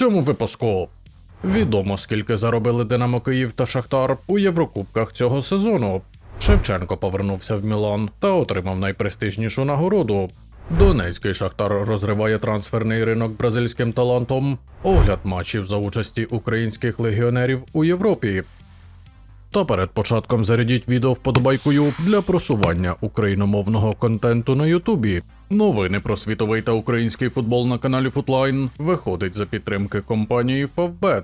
цьому випуску. Відомо, скільки заробили Динамо Київ та Шахтар у Єврокубках цього сезону. Шевченко повернувся в Мілан та отримав найпрестижнішу нагороду. Донецький Шахтар розриває трансферний ринок бразильським талантом. Огляд матчів за участі українських легіонерів у Європі. Та перед початком зарядіть відео вподобайкою для просування україномовного контенту на Ютубі. Новини про світовий та український футбол на каналі Футлайн виходить за підтримки компанії Favbet.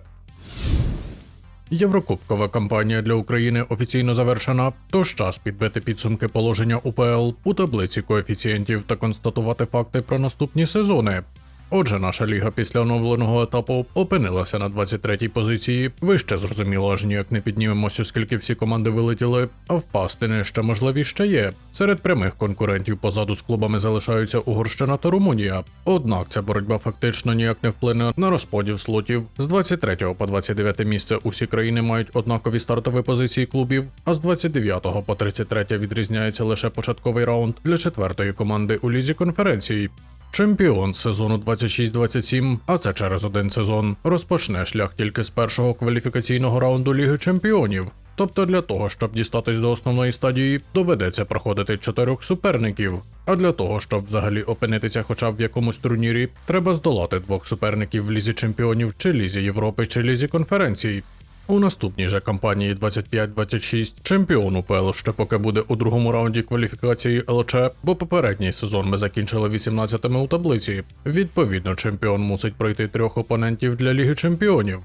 Єврокубкова кампанія для України офіційно завершена, тож час підбити підсумки положення УПЛ у таблиці коефіцієнтів та констатувати факти про наступні сезони. Отже, наша ліга після оновленого етапу опинилася на 23-й позиції. Вище зрозуміло, аж ніяк не піднімемося, оскільки всі команди вилетіли, а впасти не ще можливіше є. Серед прямих конкурентів позаду з клубами залишаються Угорщина та Румунія. Однак ця боротьба фактично ніяк не вплине на розподіл слотів. З 23 по 29 місце усі країни мають однакові стартові позиції клубів, а з 29 по 33 відрізняється лише початковий раунд для четвертої команди у лізі конференції. Чемпіон сезону 26-27, а це через один сезон, розпочне шлях тільки з першого кваліфікаційного раунду Ліги Чемпіонів. Тобто для того, щоб дістатись до основної стадії, доведеться проходити чотирьох суперників. А для того, щоб взагалі опинитися хоча б в якомусь турнірі, треба здолати двох суперників в лізі чемпіонів чи лізі Європи чи лізі конференцій. У наступній же кампанії 25-26 чемпіон УПЛ ще поки буде у другому раунді кваліфікації ЛЧ, бо попередній сезон ми закінчили 18-ми у таблиці. Відповідно, чемпіон мусить пройти трьох опонентів для Ліги Чемпіонів.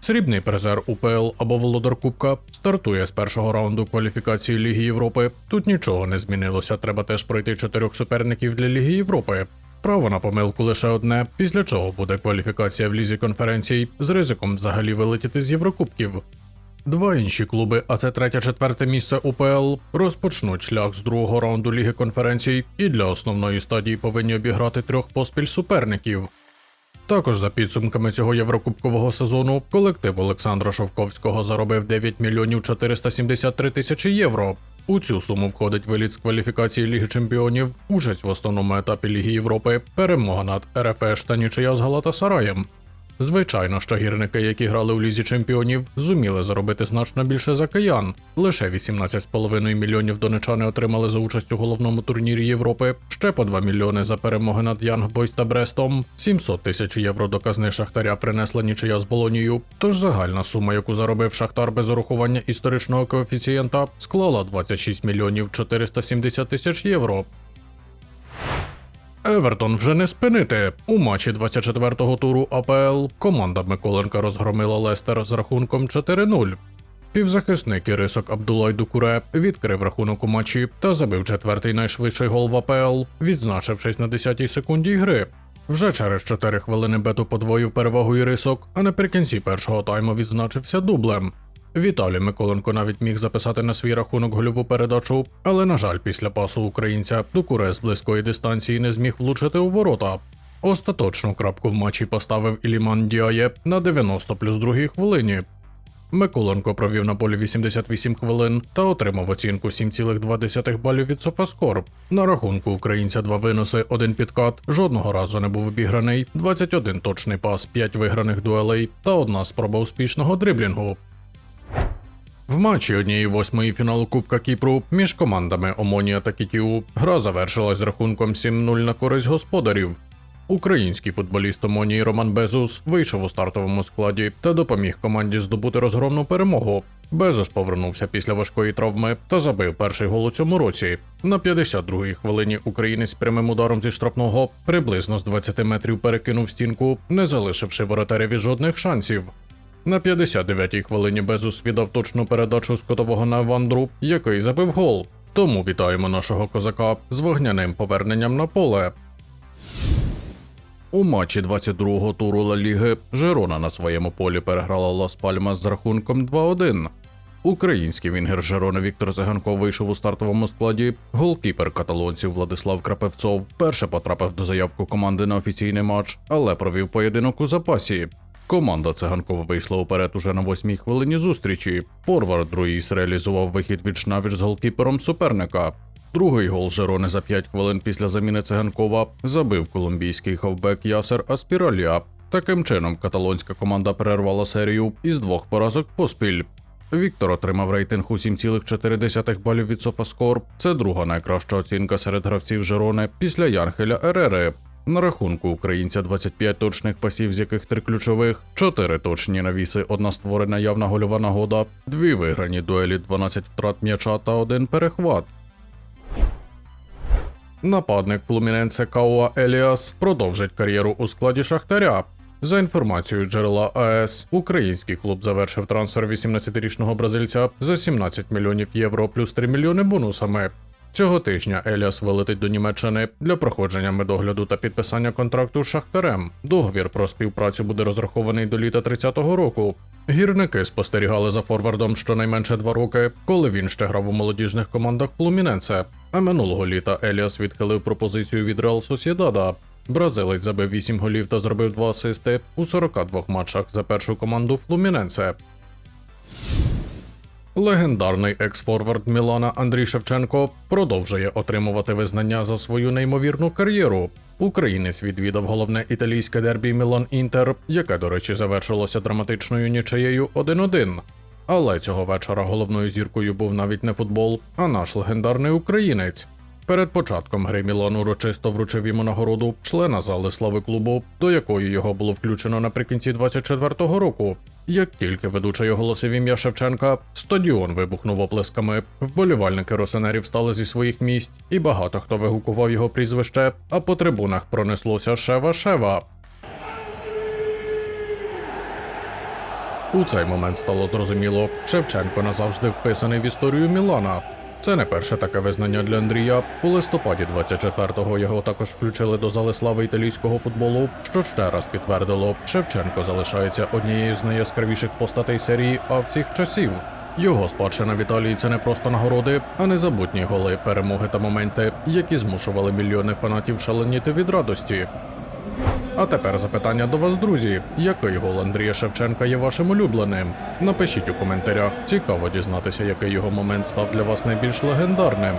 Срібний призер УПЛ або володар Кубка стартує з першого раунду кваліфікації Ліги Європи. Тут нічого не змінилося, треба теж пройти чотирьох суперників для Ліги Європи. Право на помилку лише одне, після чого буде кваліфікація в лізі конференцій з ризиком взагалі вилетіти з Єврокубків. Два інші клуби, а це третє-четверте місце УПЛ, розпочнуть шлях з другого раунду Ліги конференцій і для основної стадії повинні обіграти трьох поспіль суперників. Також за підсумками цього єврокубкового сезону колектив Олександра Шовковського заробив 9 мільйонів 473 тисячі євро. У цю суму входить виліт з кваліфікації Ліги Чемпіонів, участь в основному етапі Ліги Європи, перемога над РФ та нічия з Галатасараєм. Звичайно, що гірники, які грали у лізі чемпіонів, зуміли заробити значно більше за киян. Лише 18,5 мільйонів донечани отримали за участь у головному турнірі Європи, ще по 2 мільйони за перемоги над Янг Бойс та Брестом, 700 тисяч євро до казни Шахтаря принесла нічия з Болонією. Тож загальна сума, яку заробив Шахтар без урахування історичного коефіцієнта, склала 26 мільйонів 470 тисяч євро. Евертон вже не спинити. У матчі 24-го туру АПЛ команда Миколенка розгромила Лестер з рахунком 4-0. Півзахисник Ірисок Абдулай Дукуре відкрив рахунок у матчі та забив четвертий найшвидший гол в АПЛ, відзначившись на 10-й секунді гри. Вже через 4 хвилини бету подвоїв перевагу Ірисок, а наприкінці першого тайму відзначився дублем. Віталій Миколенко навіть міг записати на свій рахунок гольову передачу, але, на жаль, після пасу українця Дукуре з близької дистанції не зміг влучити у ворота. Остаточну крапку в матчі поставив Іліман Діає на 90 плюс другій хвилині. Миколенко провів на полі 88 хвилин та отримав оцінку 7,2 балів від Софаскор. На рахунку українця два виноси, один підкат, жодного разу не був обіграний, 21 точний пас, 5 виграних дуелей та одна спроба успішного дриблінгу. В матчі однієї восьмої фіналу Кубка Кіпру між командами Омонія та Кітіу гра завершилась з рахунком 7-0 на користь господарів. Український футболіст Омонії Роман Безус вийшов у стартовому складі та допоміг команді здобути розгромну перемогу. Безус повернувся після важкої травми та забив перший гол у цьому році. На 52-й хвилині українець прямим ударом зі штрафного приблизно з 20 метрів перекинув стінку, не залишивши воротареві жодних шансів. На 59-й хвилині Безус віддав точну передачу з котового на Вандру, який забив гол. Тому вітаємо нашого козака з вогняним поверненням на поле. У матчі 22-го туру Ла Ліги Жерона на своєму полі переграла Лас Пальмас з рахунком 2-1. Український вінгер Жерони Віктор Заганков вийшов у стартовому складі. Голкіпер каталонців Владислав Крапевцов перше потрапив до заявку команди на офіційний матч, але провів поєдинок у запасі. Команда циганкова вийшла уперед уже на восьмій хвилині зустрічі. Форвард Руїс реалізував вихід від навіч з голкіпером суперника. Другий гол Жерони за 5 хвилин після заміни циганкова забив колумбійський хавбек Ясер Аспіралія. Таким чином, каталонська команда перервала серію із двох поразок поспіль. Віктор отримав рейтинг у 7,4 балів від Софаскор. Це друга найкраща оцінка серед гравців Жерони після Янхеля Ерери. На рахунку українця 25 точних пасів, з яких три ключових, 4 точні навіси, одна створена явна гольова нагода, дві виграні дуелі, 12 втрат м'яча та один перехват. Нападник Флуміненсе Кауа Еліас продовжить кар'єру у складі Шахтаря. За інформацією джерела АЕС, український клуб завершив трансфер 18-річного бразильця за 17 мільйонів євро плюс 3 мільйони бонусами. Цього тижня Еліас вилетить до Німеччини для проходження медогляду та підписання контракту з Шахтарем. Договір про співпрацю буде розрахований до літа 30-го року. Гірники спостерігали за форвардом щонайменше два роки, коли він ще грав у молодіжних командах Флуміненсе. А минулого літа Еліас відхилив пропозицію від Реал Сосєдада. Бразилець забив 8 голів та зробив 2 асисти у 42 матчах за першу команду Флуміненсе. Легендарний екс-форвард Мілана Андрій Шевченко продовжує отримувати визнання за свою неймовірну кар'єру. Українець відвідав головне італійське дербі Мілан Інтер, яке, до речі, завершилося драматичною нічиєю 1-1. Але цього вечора головною зіркою був навіть не футбол, а наш легендарний українець. Перед початком гри Мілан урочисто вручив йому нагороду члена зали слави клубу, до якої його було включено наприкінці 24-го року. Як тільки ведучий оголосив ім'я Шевченка, стадіон вибухнув оплесками. Вболівальники росинерів стали зі своїх місць, і багато хто вигукував його прізвище, а по трибунах пронеслося Шева Шева. У цей момент стало зрозуміло, Шевченко назавжди вписаний в історію Мілана. Це не перше таке визнання для Андрія. У листопаді 24-го його також включили до зали слави італійського футболу, що ще раз підтвердило, Шевченко залишається однією з найяскравіших постатей серії А всіх часів. Його спадщина в Італії це не просто нагороди, а незабутні голи, перемоги та моменти, які змушували мільйони фанатів шаленіти від радості. А тепер запитання до вас, друзі. Який гол Андрія Шевченка є вашим улюбленим? Напишіть у коментарях. Цікаво дізнатися, який його момент став для вас найбільш легендарним.